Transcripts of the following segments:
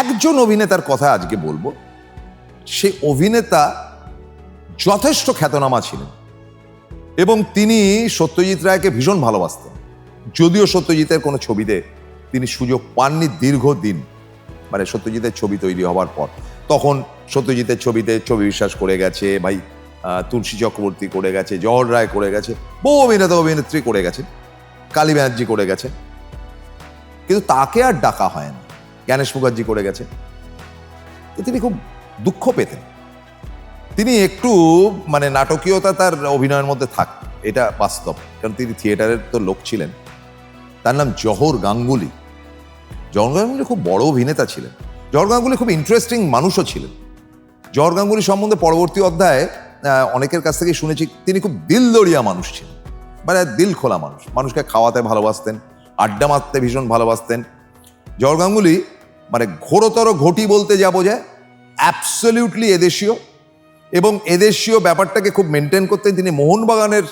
একজন অভিনেতার কথা আজকে বলব। সে অভিনেতা যথেষ্ট খ্যাতনামা ছিলেন এবং তিনি সত্যজিৎ রায়কে ভীষণ ভালোবাসতেন। যদিও সত্যজিতের কোনো ছবিতে তিনি সুযোগ পাননি দীর্ঘদিন মানে সত্যজিতের ছবি তৈরি হওয়ার পর। তখন সত্যজিতের ছবিতে ছবি বিশ্বাস করে গেছে, ভাই তুলসী চক্রবর্তী করে গেছে জহর রায় করে গেছে, বহু অভিনেতা, অভিনেত্রী করে গেছে, কালী ব্যানার্জি করে গেছে। কিন্তু তাকে আর ডাকা হয় না জ্ঞানেশ মুখার্জি করে গেছে। তিনি খুব দুঃখ পেতেন। তিনি একটু মানে নাটকীয়তা তার অভিনয়ের মধ্যে থাক, এটা বাস্তব। কারণ তিনি থিয়েটারের তো লোক ছিলেন। তার নাম জহর গাঙ্গুলি। জহর গাঙ্গুলি খুব বড় অভিনেতা ছিলেন। জহর গাঙ্গুলি খুব ইন্টারেস্টিং মানুষও ছিলেন। জহর গাঙ্গুলি সম্বন্ধে পরবর্তী অধ্যায়ে অনেকের কাছ থেকে শুনেছি, তিনি খুব দিলদরিয়া মানুষ ছিলেন। মানে দিল খোলা মানুষ। মানুষকে খাওয়াতে ভালোবাসতেন, আড্ডা মারতে ভীষণ ভালোবাসতেন। জহর গাঙ্গুলি মানে ঘোরতর ঘটি বলতে যা বোঝায় অ্যাবসলিউটলি এদেশীয় এবং এদেশীয় ব্যাপারটাকে খুব মেনটেন করতেন। তিনি মোহনবাগানের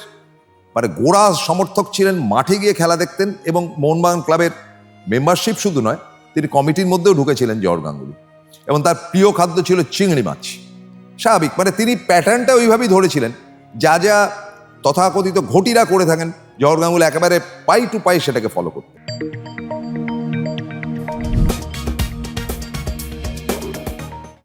মানে গোড়া সমর্থক ছিলেন, মাঠে গিয়ে খেলা দেখতেন এবং মোহনবাগান ক্লাবের মেম্বারশিপ শুধু নয়, তিনি কমিটির মধ্যেও ঢুকেছিলেন জহর গাঙ্গুলি এবং তার প্রিয় খাদ্য ছিল চিংড়ি মাছ। স্বাভাবিক মানে তিনি প্যাটার্নটা ওইভাবেই ধরেছিলেন, যা যা তথাকথিত ঘটিরা করে থাকেন জহর গাঙ্গুলি একেবারে পাই টু পাই সেটাকে ফলো করতেন।